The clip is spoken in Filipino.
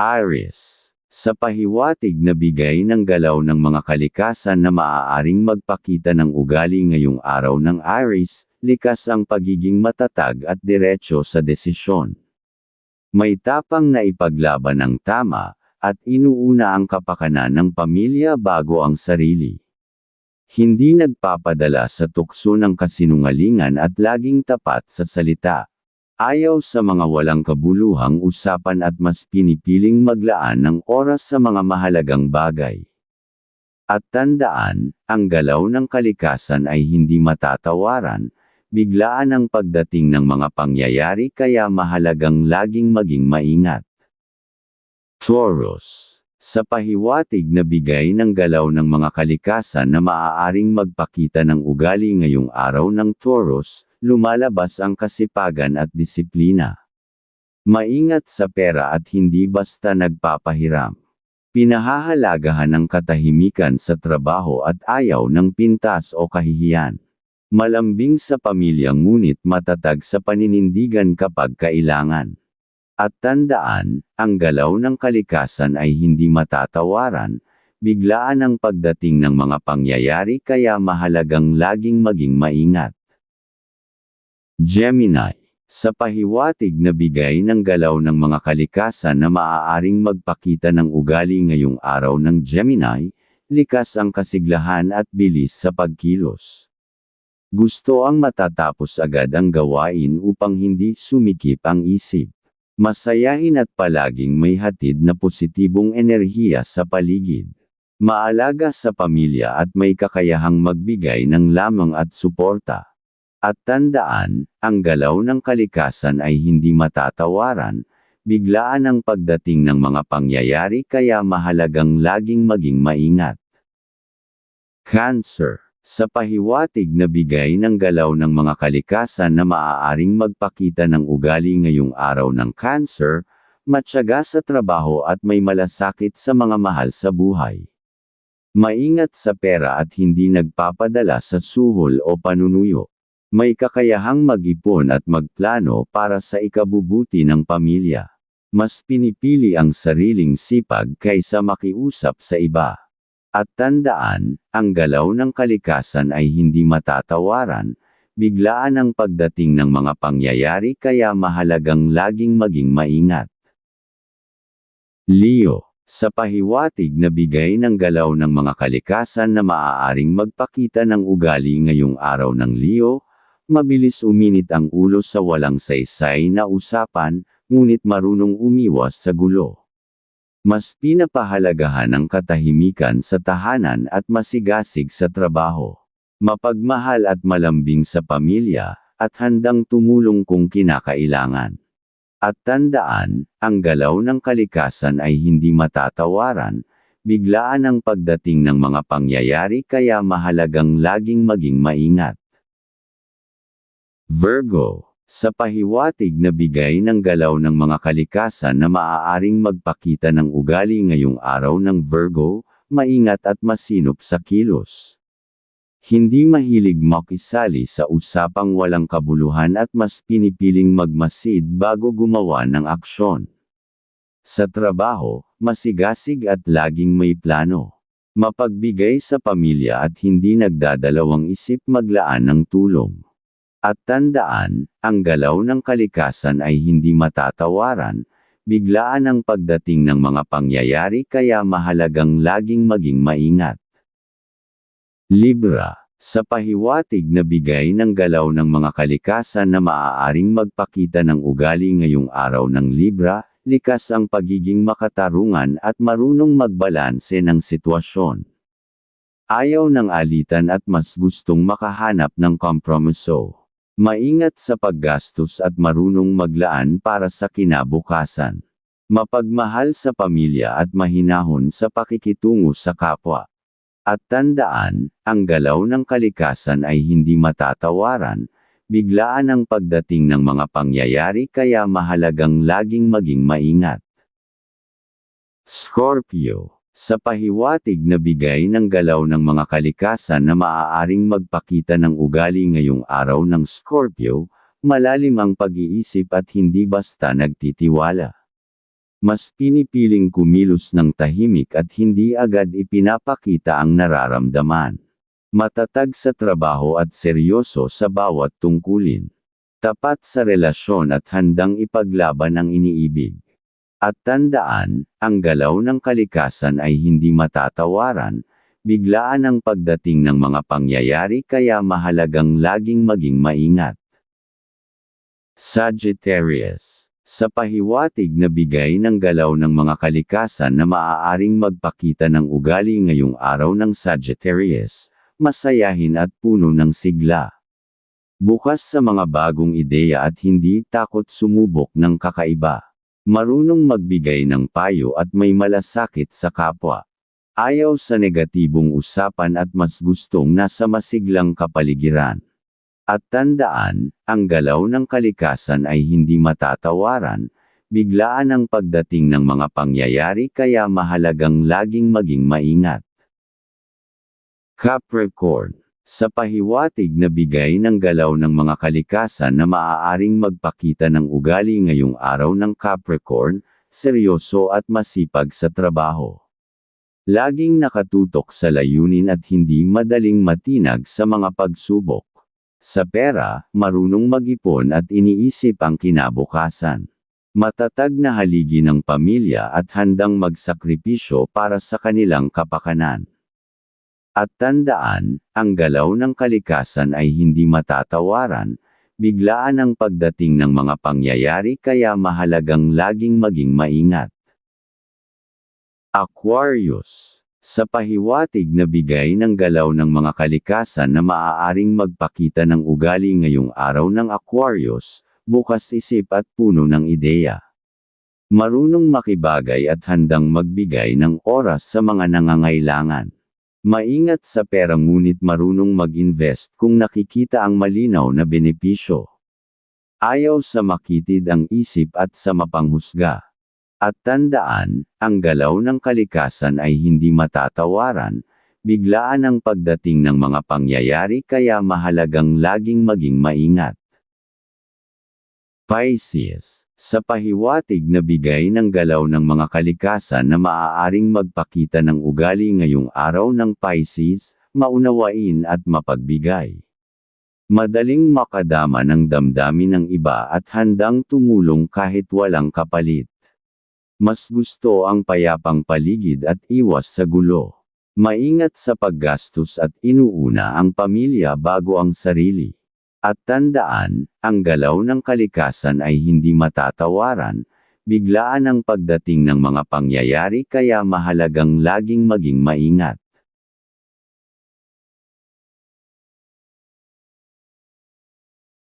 Aries. Sa pahiwatig na bigay ng galaw ng mga kalikasan na maaaring magpakita ng ugali ngayong araw ng Aries, likas ang pagiging matatag at diretsyo sa desisyon. May tapang na ipaglaban ang tama, at inuuna ang kapakanan ng pamilya bago ang sarili. Hindi nagpapadala sa tukso ng kasinungalingan at laging tapat sa salita. Ayaw sa mga walang kabuluhang usapan at mas pinipiling maglaan ng oras sa mga mahalagang bagay. At tandaan, ang galaw ng kalikasan ay hindi matatawaran, biglaan ang pagdating ng mga pangyayari kaya mahalagang laging maging maingat. Taurus. Sa pahiwatig na bigay ng galaw ng mga kalikasan na maaaring magpakita ng ugali ngayong araw ng Taurus, lumalabas ang kasipagan at disiplina. Maingat sa pera at hindi basta nagpapahiram. Pinahahalagahan ang katahimikan sa trabaho at ayaw ng pintas o kahihiyan. Malambing sa pamilya ngunit matatag sa paninindigan kapag kailangan. At tandaan, ang galaw ng kalikasan ay hindi matatawaran, biglaan ang pagdating ng mga pangyayari kaya mahalagang laging maging maingat. Gemini. Sa pahiwatig na bigay ng galaw ng mga kalikasan na maaaring magpakita ng ugali ngayong araw ng Gemini, likas ang kasiglahan at bilis sa pagkilos. Gusto ang matatapos agad ang gawain upang hindi sumikip ang isip. Masayahin at palaging may hatid na positibong enerhiya sa paligid. Maalaga sa pamilya at may kakayahang magbigay ng lamang at suporta. At tandaan, ang galaw ng kalikasan ay hindi matatawaran, biglaan ang pagdating ng mga pangyayari kaya mahalagang laging maging maingat. Cancer sa pahiwatig na bigay ng galaw ng mga kalikasan na maaaring magpakita ng ugali ngayong araw ng cancer, matyaga sa trabaho at may malasakit sa mga mahal sa buhay. Maingat sa pera at hindi nagpapadala sa suhol o panunuyo. May kakayahang mag-ipon at magplano para sa ikabubuti ng pamilya. Mas pinipili ang sariling sipag kaysa makiusap sa iba. At tandaan, ang galaw ng kalikasan ay hindi matatawaran, biglaan ang pagdating ng mga pangyayari kaya mahalagang laging maging maingat. Leo, sa pahiwatig na bigay ng galaw ng mga kalikasan na maaaring magpakita ng ugali ngayong araw ng Leo, mabilis uminit ang ulo sa walang saysay na usapan, ngunit marunong umiwas sa gulo. Mas pinapahalagahan ang katahimikan sa tahanan at masigasig sa trabaho. Mapagmahal at malambing sa pamilya, at handang tumulong kung kinakailangan. At tandaan, ang galaw ng kalikasan ay hindi matatawaran, biglaan ang pagdating ng mga pangyayari kaya mahalagang laging maging maingat. Virgo sa pahiwatig na bigay ng galaw ng mga kalikasan na maaaring magpakita ng ugali ngayong araw ng Virgo, maingat at masinop sa kilos. Hindi mahilig makisali sa usapang walang kabuluhan at mas pinipiling magmasid bago gumawa ng aksyon. Sa trabaho, masigasig at laging may plano. Mapagbigay sa pamilya at hindi nagdadalawang isip maglaan ng tulong. At tandaan, ang galaw ng kalikasan ay hindi matatawaran, biglaan ang pagdating ng mga pangyayari kaya mahalagang laging maging maingat. Libra, sa pahiwatig na bigay ng galaw ng mga kalikasan na maaaring magpakita ng ugali ngayong araw ng Libra, likas ang pagiging makatarungan at marunong magbalanse ng sitwasyon. Ayaw ng alitan at mas gustong makahanap ng kompromiso. Maingat sa paggastos at marunong maglaan para sa kinabukasan. Mapagmahal sa pamilya at mahinahon sa pakikitungo sa kapwa. At tandaan, ang galaw ng kalikasan ay hindi matatawaran, biglaan ang pagdating ng mga pangyayari kaya mahalagang laging maging maingat. Scorpio sa pahiwatig na bigay ng galaw ng mga kalikasan na maaaring magpakita ng ugali ngayong araw ng Scorpio, malalim ang pag-iisip at hindi basta nagtitiwala. Mas pinipiling kumilos ng tahimik at hindi agad ipinapakita ang nararamdaman. Matatag sa trabaho at seryoso sa bawat tungkulin. Tapat sa relasyon at handang ipaglaban ang iniibig. At tandaan, ang galaw ng kalikasan ay hindi matatawaran, biglaan ang pagdating ng mga pangyayari kaya mahalagang laging maging maingat. Sagittarius Sa pahiwatig na bigay ng galaw ng mga kalikasan na maaaring magpakita ng ugali ngayong araw ng Sagittarius, masayahin at puno ng sigla. Bukas sa mga bagong ideya at hindi takot sumubok ng kakaiba. Marunong magbigay ng payo at may malasakit sa kapwa. Ayaw sa negatibong usapan at mas gustong nasa masiglang kapaligiran. At tandaan, ang galaw ng kalikasan ay hindi matatawaran, biglaan ang pagdating ng mga pangyayari kaya mahalagang laging maging maingat. Capricorn sa pahiwatig na bigay ng galaw ng mga kalikasan na maaaring magpakita ng ugali ngayong araw ng Capricorn, seryoso at masipag sa trabaho. Laging nakatutok sa layunin at hindi madaling matinag sa mga pagsubok. Sa pera, marunong mag-ipon at iniisip ang kinabukasan. Matatag na haligi ng pamilya at handang magsakripisyo para sa kanilang kapakanan. At tandaan, ang galaw ng kalikasan ay hindi matatawaran, biglaan ang pagdating ng mga pangyayari kaya mahalagang laging maging maingat. Aquarius Sa pahiwatig na bigay ng galaw ng mga kalikasan na maaaring magpakita ng ugali ngayong araw ng Aquarius, bukas isip at puno ng ideya. Marunong makibagay at handang magbigay ng oras sa mga nangangailangan. Maingat sa pera ngunit marunong mag-invest kung nakikita ang malinaw na benepisyo. Ayaw sa makitid ang isip at sa mapanghusga. At tandaan, ang galaw ng kalikasan ay hindi matatawaran, biglaan ang pagdating ng mga pangyayari kaya mahalagang laging maging maingat. Pisces sa pahiwatig na bigay ng galaw ng mga kalikasan na maaaring magpakita ng ugali ngayong araw ng Pisces, maunawain at mapagbigay. Madaling makadama ng damdamin ng iba at handang tumulong kahit walang kapalit. Mas gusto ang payapang paligid at iwas sa gulo. Maingat sa paggastos at inuuna ang pamilya bago ang sarili. At tandaan, ang galaw ng kalikasan ay hindi matatawaran, biglaan ang pagdating ng mga pangyayari kaya mahalagang laging maging maingat.